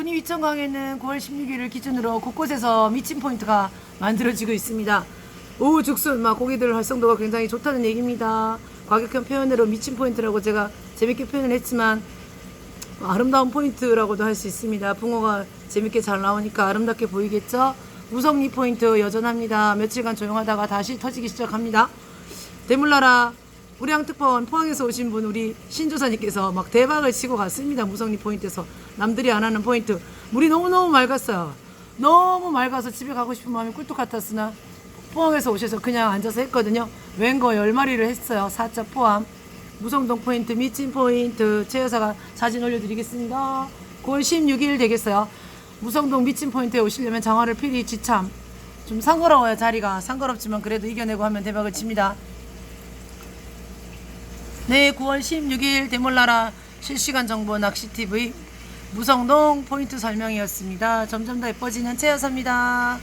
군위 위천강에는 9월 16일을 기준으로 곳곳에서 미친 포인트가 만들어지고 있습니다. 오후 죽순 막 고기들 활성도가 굉장히 좋다는 얘기입니다. 과격한 표현으로 미친 포인트라고 제가 재밌게 표현을 했지만 아름다운 포인트라고도 할 수 있습니다. 붕어가 재밌게 잘 나오니까 아름답게 보이겠죠? 무성리 포인트 여전합니다. 며칠간 조용하다가 다시 터지기 시작합니다. 대물나라 우량특파원 포항에서 오신 분 우리 신조사님께서 막 대박을 치고 갔습니다. 무성리 포인트에서 남들이 안 하는 포인트 물이 너무너무 맑았어요. 너무 맑아서 집에 가고 싶은 마음이 꿀뚝 같았으나 포항에서 오셔서 그냥 앉아서 했거든요. 웬거 10마리를 했어요. 4차 포함. 무성동 포인트, 미친 포인트, 최 여사가 사진 올려드리겠습니다. 9월 16일 되겠어요. 무성동 미친 포인트에 오시려면 장화를 필히 지참. 좀 상거로워요, 자리가. 상거롭지만 그래도 이겨내고 하면 대박을 칩니다. 네, 9월 16일 대몰라라 실시간 정보 낚시TV 무성동 포인트 설명이었습니다. 점점 더 예뻐지는 최 여사입니다.